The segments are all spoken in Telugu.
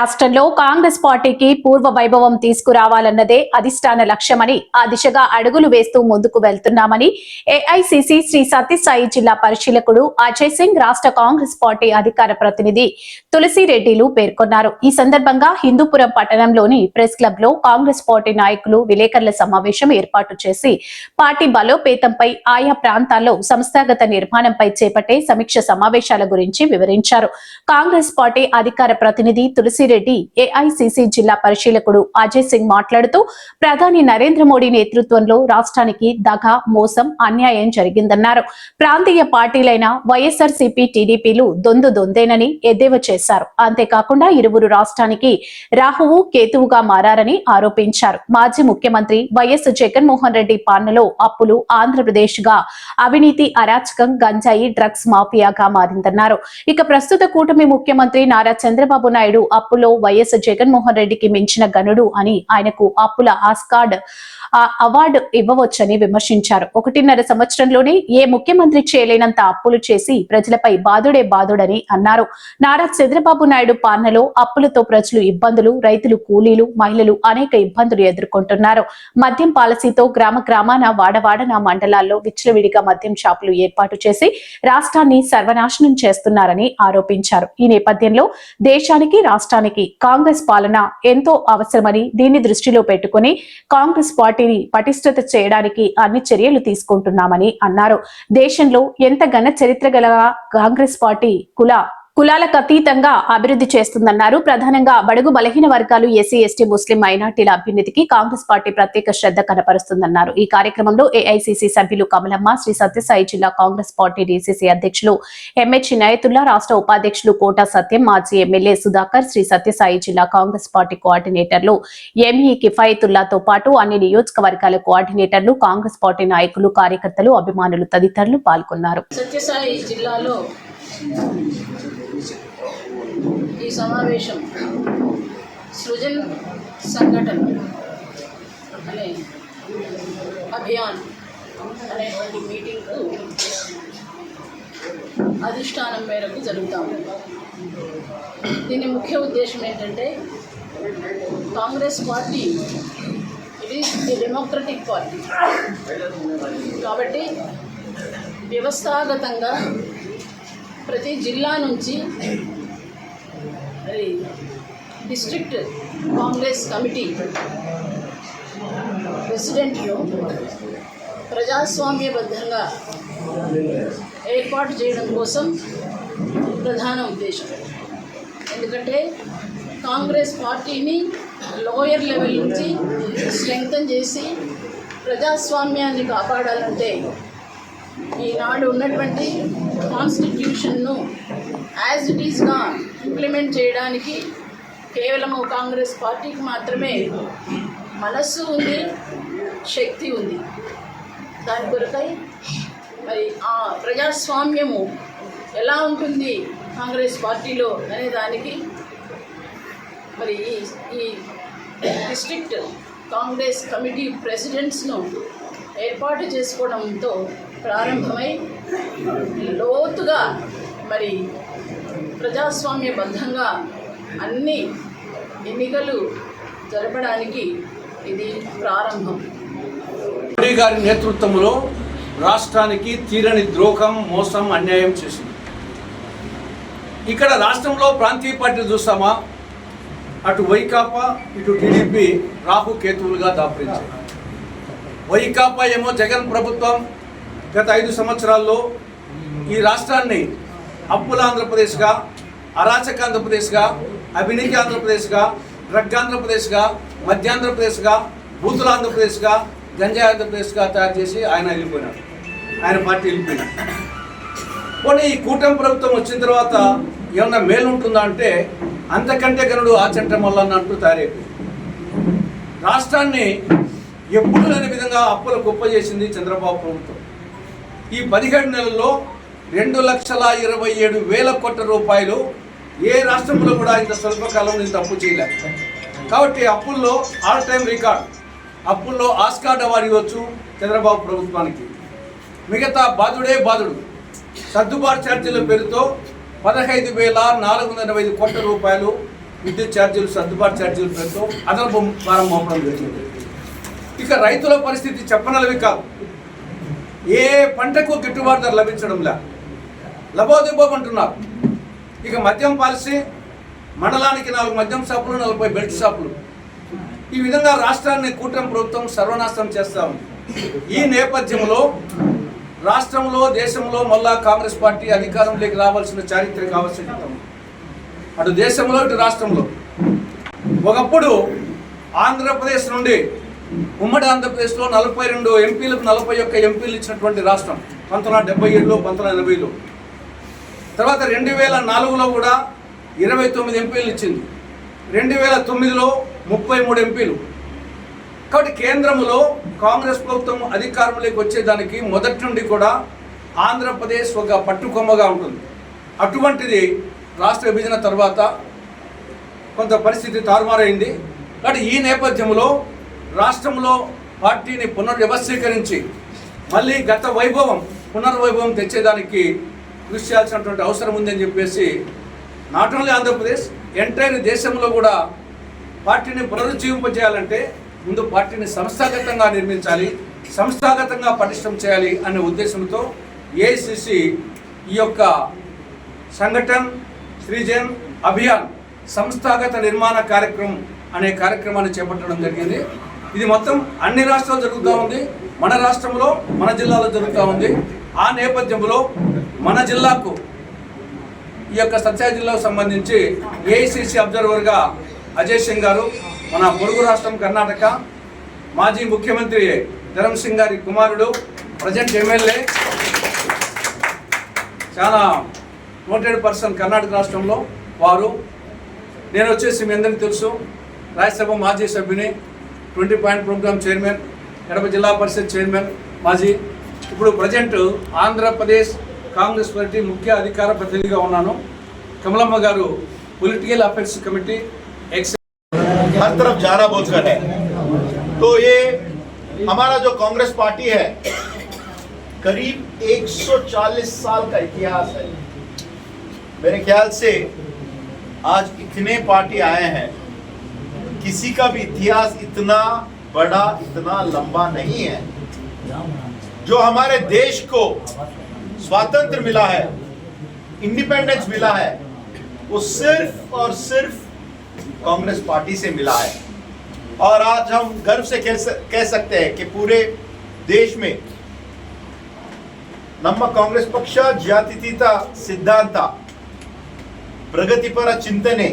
రాష్ట్రంలో కాంగ్రెస్ పార్టీకి పూర్వ వైభవం తీసుకురావాలన్నదే అధిష్టాన లక్ష్యమని ఆ దిశగా అడుగులు వేస్తూ ముందుకు వెళ్తున్నామని ఏఐసిసి శ్రీ సత్యసాయి జిల్లా పరిశీలకుడు అజయ్ సింగ్ రాష్ట్ర కాంగ్రెస్ పార్టీ అధికార ప్రతినిధి తులసిరెడ్డిలు పేర్కొన్నారు. ఈ సందర్భంగా హిందూపురం పట్టణంలోని ప్రెస్ క్లబ్లో కాంగ్రెస్ పార్టీ నాయకులు విలేకరుల సమావేశం ఏర్పాటు చేసి పార్టీ బలోపేతంపై ఆయా ప్రాంతాల్లో సంస్థాగత నిర్మాణంపై చేపట్టే సమీక్ష సమావేశాల గురించి వివరించారు. కాంగ్రెస్ పార్టీ అధికార ప్రతినిధి తులసి తులసిరెడ్డి ఏఐసిసి జిల్లా పరిశీలకుడు అజయ్ సింగ్ మాట్లాడుతూ ప్రధాని నరేంద్ర మోడీ నేతృత్వంలో రాష్ట్రానికి దగ మోసం అన్యాయం జరిగిందన్నారు. ప్రాంతీయ పార్టీలైన వైఎస్ఆర్ సిపి టీడీపీలు దొందు దొందేనని ఎద్దేవా చేశారు. అంతేకాకుండా ఇరువురు రాష్ట్రానికి రాహువు కేతువుగా మారని ఆరోపించారు. మాజీ ముఖ్యమంత్రి వైఎస్ జగన్మోహన్ రెడ్డి పాలనలో అప్పులు ఆంధ్రప్రదేశ్గా అవినీతి అరాచకం గంజాయి డ్రగ్స్ మాఫియాగా మారిందన్నారు. ఇక ప్రస్తుత కూటమి ముఖ్యమంత్రి నారా చంద్రబాబు నాయుడు అప్పులు వైఎస్ జగన్మోహన్ రెడ్డికి మించిన గనుడు అని ఆయనకు అప్పుల ఆస్కార్డ్ ఆ అవార్డు ఇవ్వవచ్చని విమర్శించారు. ఒకటిన్నర సంవత్సరంలోనే ఏ ముఖ్యమంత్రి చేయలేనంత అప్పులు చేసి ప్రజలపై బాదుడే బాదుడని అన్నారు. నారా చంద్రబాబు నాయుడు పాలనలో అప్పులతో ప్రజలు ఇబ్బందులు రైతులు కూలీలు మహిళలు అనేక ఇబ్బందులు ఎదుర్కొంటున్నారు. మద్యం పాలసీతో గ్రామ గ్రామాన వాడవాడన మండలాల్లో విచ్చలవిడిగా మద్యం షాపులు ఏర్పాటు చేసి రాష్ట్రాన్ని సర్వనాశనం చేస్తున్నారని ఆరోపించారు. ఈ నేపథ్యంలో దేశానికి రాష్ట్రానికి కాంగ్రెస్ పాలన ఎంతో అవసరమని దీన్ని దృష్టిలో పెట్టుకుని కాంగ్రెస్ పార్టీ వాటిని పటిష్టత చేయడానికి అన్ని చర్యలు తీసుకుంటున్నామని అన్నారు. దేశంలో ఎంత ఘన చరిత్ర గల కాంగ్రెస్ పార్టీ కుల కులాలకు అతీతంగా అభివృద్ధి చేస్తుందన్నారు. ప్రధానంగా బడుగు బలహీన వర్గాలు ఎస్సీ ఎస్టీ ముస్లిం మైనార్టీల అభ్యున్నతికి కాంగ్రెస్ పార్టీ ప్రత్యేక శ్రద్ధ కనపరుస్తుందన్నారు. ఈ కార్యక్రమంలో ఏఐసిసి సభ్యులు Kamalamma Sri Sathya Sai Congress party DCC అధ్యక్షులు ఎంహెచ్ ఇనాయతుల్లా రాష్ట్ర ఉపాధ్యక్షులు కోటా సత్యం మాజీ ఎమ్మెల్యే సుధాకర్ శ్రీ సత్యసాయి జిల్లా కాంగ్రెస్ పార్టీ కోఆర్డినేటర్లు ఎంఈ కిఫాయతుల్లాతో పాటు అన్ని నియోజకవర్గాల కోఆర్డినేటర్లు కాంగ్రెస్ పార్టీ నాయకులు కార్యకర్తలు అభిమానులు తదితరులు పాల్గొన్నారు. సత్యసాయి జిల్లాలో ఈ సమావేశం సృజన్ సంఘటన అనే అభియాన్ అనేటువంటి మీటింగ్కు అధిష్టానం మేరకు జరుగుతాము దీని ముఖ్య ఉద్దేశం ఏంటంటే కాంగ్రెస్ పార్టీ ఇది డెమోక్రటిక్ పార్టీ. కాబట్టి వ్యవస్థాగతంగా ప్రతి జిల్లా నుంచి మరి డిస్ట్రిక్ట్ కాంగ్రెస్ కమిటీ ప్రెసిడెంట్ను ప్రజాస్వామ్యబద్ధంగా ఏర్పాటు చేయడం కోసం ప్రధాన ఉద్దేశం. ఎందుకంటే కాంగ్రెస్ పార్టీని లోయర్ లెవెల్ నుంచి స్ట్రెంగ్తన్ చేసి ప్రజాస్వామ్యాన్ని కాపాడాలంటే ఈనాడు ఉన్నటువంటి కాన్స్టిట్యూషన్ను యాజ్ ఇట్ ఈస్గా ఇంప్లిమెంట్ చేయడానికి కేవలం కాంగ్రెస్ పార్టీకి మాత్రమే మనస్సు ఉంది శక్తి ఉంది. దాని కొరకై మరి ఆ ప్రజాస్వామ్యము ఎలా ఉంటుంది కాంగ్రెస్ పార్టీలో అనే దానికి మరి ఈ ఈ డిస్ట్రిక్ట్ కాంగ్రెస్ కమిటీ ప్రెసిడెంట్స్ను ఏర్పాటు చేసుకోవడంతో ప్రారంభమై లోతుగా మరి ప్రజాస్వామ్యబద్ధంగా అన్ని ఎన్నికలు జరపడానికి ఇది ప్రారంభం. మోడీ గారి నేతృత్వంలో రాష్ట్రానికి తీరని ద్రోహం మోసం అన్యాయం చేసింది. ఇక్కడ రాష్ట్రంలో ప్రాంతీయ పార్టీలు చూస్తామా? అటు వైకాపా ఇటు టీడీపీ రాహు కేతువులుగా దాపరించాయి. వైకాపా ఏమో జగన్ ప్రభుత్వం గత ఐదు సంవత్సరాల్లో ఈ రాష్ట్రాన్ని అప్పుల ఆంధ్రప్రదేశ్గా అరాచక ఆంధ్రప్రదేశ్గా అవినీతి ఆంధ్రప్రదేశ్గా డ్రగ్ ఆంధ్రప్రదేశ్గా మధ్యాంధ్రప్రదేశ్గా బూతుల ఆంధ్రప్రదేశ్గా గంజా ఆంధ్రప్రదేశ్గా తయారు చేసి ఆయన వెళ్ళిపోయినాడు ఆయన పార్టీ వెళ్ళిపోయినాడు పోనీ ఈ కూటమి ప్రభుత్వం వచ్చిన తర్వాత ఏమన్నా మేలు ఉంటుందా అంటే అంతకంటే గనుడు ఆ చట్టం వల్ల అంటూ తయారైపోయింది. రాష్ట్రాన్ని ఎప్పుడు లేని విధంగా అప్పుల గొప్ప చేసింది చంద్రబాబు ప్రభుత్వం. ఈ పదిహేడు నెలల్లో రెండు లక్షల ఇరవై ఏడు వేల కోట్ల రూపాయలు ఏ రాష్ట్రంలో కూడా ఇంత స్వల్పకాలంలో ఇంత అప్పు చేయలేదు కాబట్టి అప్పుల్లో ఆల్ టైమ్ రికార్డ్ అప్పుల్లో ఆస్కార్డ్ అవార్డు ఇవ్వచ్చు చంద్రబాబు ప్రభుత్వానికి. మిగతా బాధుడే బాధుడు. సర్దుబాటు ఛార్జీల పేరుతో పదహైదు వేల నాలుగు వందల ఎనభై ఐదు కోట్ల రూపాయలు విద్యుత్ ఛార్జీలు సర్దుబాటు ఛార్జీల పేరుతో అదనపు ప్రారంభం మోపడం జరిగింది. ఇక రైతుల పరిస్థితి చెప్పనలవి కాదు ఏ పంటకు గిట్టుబాటు ధర లభించడంలా? లబోదిబోమంటున్నారు ఇక మద్యం పాలసీ మండలానికి నాలుగు మద్యం షాపులు నలభై బెల్ట్ షాపులు. ఈ విధంగా రాష్ట్రాన్ని కూటమి ప్రభుత్వం సర్వనాశనం చేస్తా ఉంది. ఈ నేపథ్యంలో రాష్ట్రంలో దేశంలో మళ్ళా కాంగ్రెస్ పార్టీ అధికారంలోకి రావాల్సిన చారిత్రక ఆవశ్యకత ఉంది. అటు దేశంలో ఇటు రాష్ట్రంలో. ఒకప్పుడు ఆంధ్రప్రదేశ్ నుండి ఉమ్మడి ఆంధ్రప్రదేశ్లో నలభై రెండు ఎంపీలకు నలభై ఒక్క ఎంపీలు ఇచ్చినటువంటి రాష్ట్రం పంతొమ్మిది వందల డెబ్బై ఏడులో పంతొమ్మిది వందల ఎనభైలో. తర్వాత రెండు వేల నాలుగులో కూడా ఇరవై తొమ్మిది ఎంపీలు ఇచ్చింది. రెండు వేల తొమ్మిదిలో ముప్పై మూడు ఎంపీలు. కాబట్టి కేంద్రంలో కాంగ్రెస్ ప్రభుత్వం అధికారంలోకి వచ్చేదానికి మొదటి నుండి కూడా ఆంధ్రప్రదేశ్ ఒక పట్టుకొమ్మగా ఉంటుంది. అటువంటిది రాష్ట్ర విభజన తర్వాత కొంత పరిస్థితి తారుమారైంది. కాబట్టి ఈ నేపథ్యంలో రాష్ట్రంలో పార్టీని పునర్వ్యవస్థీకరించి మళ్ళీ గత వైభవం పునర్వైభవం తెచ్చేదానికి కృషి చేయాల్సినటువంటి అవసరం ఉందని చెప్పేసి నాట్ ఓన్లీ ఆంధ్రప్రదేశ్ ఎంటైర్ దేశంలో కూడా పార్టీని పునరుజ్జీవింపజేయాలంటే ముందు పార్టీని సంస్థాగతంగా నిర్మించాలి సంస్థాగతంగా పటిష్టం చేయాలి అనే ఉద్దేశంతో ఏఐసిసి ఈ యొక్క సంఘటన్ శ్రీజన్ అభియాన్ సంస్థాగత నిర్మాణ కార్యక్రమం అనే కార్యక్రమాన్ని చేపట్టడం జరిగింది. ఇది మొత్తం అన్ని రాష్ట్రాలు జరుగుతూ ఉంది. మన రాష్ట్రంలో మన జిల్లాలో జరుగుతూ ఉంది. ఆ నేపథ్యంలో మన జిల్లాకు ఈ యొక్క సత్యాయి జిల్లాకు సంబంధించి ఏఐసిసి అబ్జర్వర్గా అజయ్ సింగ్ గారు మన పొరుగు రాష్ట్రం కర్ణాటక మాజీ ముఖ్యమంత్రి ధరమ్ సింగ్ గారి కుమారుడు ప్రజెంట్ ఎమ్మెల్యే చాలా నోటెడ్ పర్సన్ కర్ణాటక రాష్ట్రంలో వారు. నేను వచ్చేసి మీ అందరికీ తెలుసు రాజ్యసభ మాజీ సభ్యుని twenty point programme chairman Kadapa జిల్లా పరిషత్ చైర్మన్ మాజీ ఇప్పుడు ప్రజెంట్ ఆంధ్రప్రదేశ్ కాంగ్రెస్ పార్టీ ముఖ్య అధికార ప్రతినిధిగా ఉన్నాను Kamalamma garu political affairs committee ex हर तरफ जाना बोलकर है तो ये हमारा जो कांग्रेस पार्टी है करीब 140 साल का इतिहास है मेरे ख्याल से आज इतने पार्टी आए हैं किसी का भी इतिहास इतना बड़ा इतना लंबा नहीं है जो हमारे देश को स्वातंत्र मिला है इंडिपेंडेंस मिला है वो सिर्फ और सिर्फ कांग्रेस पार्टी से मिला है और आज हम गर्व से कह स- कह सकते हैं कि पूरे देश में ನಮ್ಮ ಕಾಂಗ್ರೆಸ್ ಪಕ್ಷ ಜಾತ್ಯತೀತ ಸಿದ್ಧಾಂತ ಪ್ರಗತಿಪರ ಚಿಂತನೆ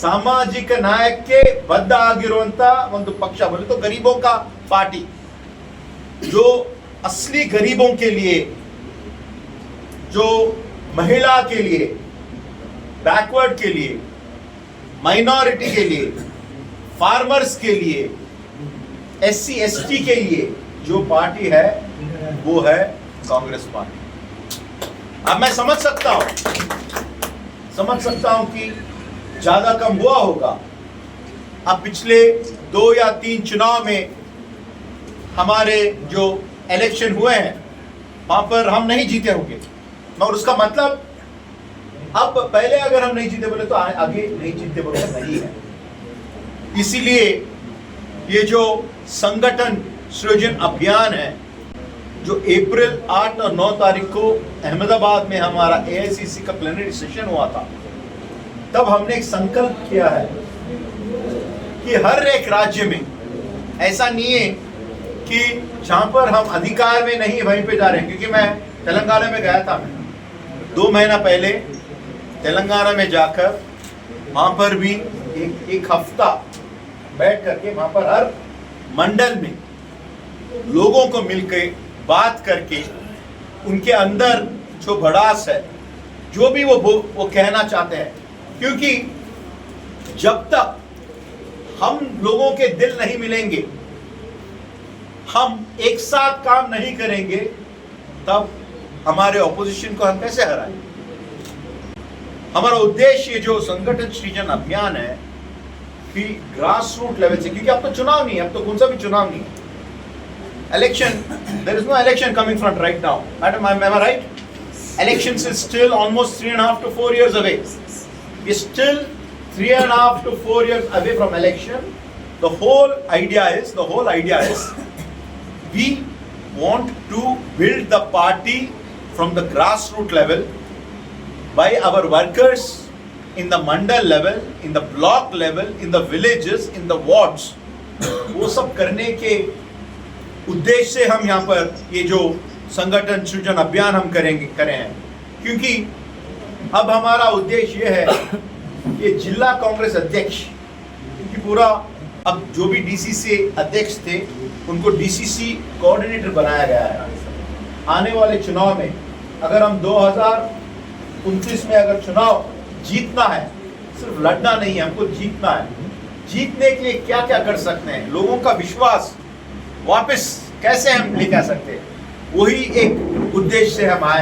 ಸಾಮಾಜಿಕ ನ್ಯಾಯಕ್ಕೆ ಬದ್ಧ ಆಗಿರುವಂತ ಒಂದು ಪಕ್ಷ बोले तो गरीबों का पार्टी जो असली गरीबों के लिए, जो महिला के लिए बैकवर्ड के लिए माइनॉरिटी के लिए फार्मर्स के लिए एस सी के लिए, जो पार्टी है, वो है कांग्रेस पार्टी अब मैं समझ सकता हूँ, समझ सकता हूँ कि ज़्यादा कम हुआ होगा। अब पिछले दो या तीन चुनाव में हमारे जो इलेक्शन हुए हैं, वहाँ पर हम नहीं जीते होंगे। मगर उसका मतलब अब पहले अगर हम नहीं जीते बोले तो आगे नहीं जीते बोले तो नहीं है। इसीलिए ये जो संगठन सृजन अभियान है, जो अप्रैल आठ और नौ तारीख को अहमदाबाद में हमारा एआईसीसी का प्लेनरी सेशन हुआ था, तब हमने एक संकल्प किया है कि हर एक राज्य में ऐसा नहीं है कि जहाँ पर हम अधिकार में नहीं, वहीं पे जा रहे हैं। क्योंकि मैं तेलंगाना में गया था। दो महीना पहले तेलंगाना में जाकर वहाँ पर भी एक एक हफ़्ता बैठ करके वहाँ पर हर मंडल में लोगों को मिलकर बात करके उनके अंदर जो भड़ास है, जो भी वो वो कहना चाहते हैं। क्योंकि जब तक हम लोगों के दिल नहीं मिलेंगे हम एक साथ काम नहीं करेंगे, तब हमारे ऑपोजिशन को हम कैसे हराएँगे हमारा उद्देश्य जो संगठन सृजन अभियान है, कि ग्रास रूट लेवल से, क्योंकि अब तो चुनाव नहीं है, अब तो कौन सा भी चुनाव नहीं है। Election there is no election coming from right now madam I am right election is still almost three and half to four year away still three and half to four year away from election the whole idea is, the whole idea is we want to build the party from the grassroots level by our workers in the mandal level, in the block level, in the villages, in the wards. वो सब करने के उद्देश्य से हम यहाँ पर ये जो संगठन सृजन अभियान हम करेंगे करे हैं क्योंकि अब हमारा उद्देश्य ये है कि जिला कांग्रेस अध्यक्ष क्योंकि पूरा अब जो भी डीसीसी अध्यक्ष थे, उनको डीसीसी कोऑर्डिनेटर बनाया गया है। आने वाले चुनाव में अगर हम 2029 में अगर चुनाव जीतना है, सिर्फ़ लड़ना नहीं है हमको जीतना है। जीतने के लिए क्या क्या कर सकते हैं? लोगों का विश्वास वापस कैसे हम लेके आ सकते? हैं वही एक उद्देश्य से हम आए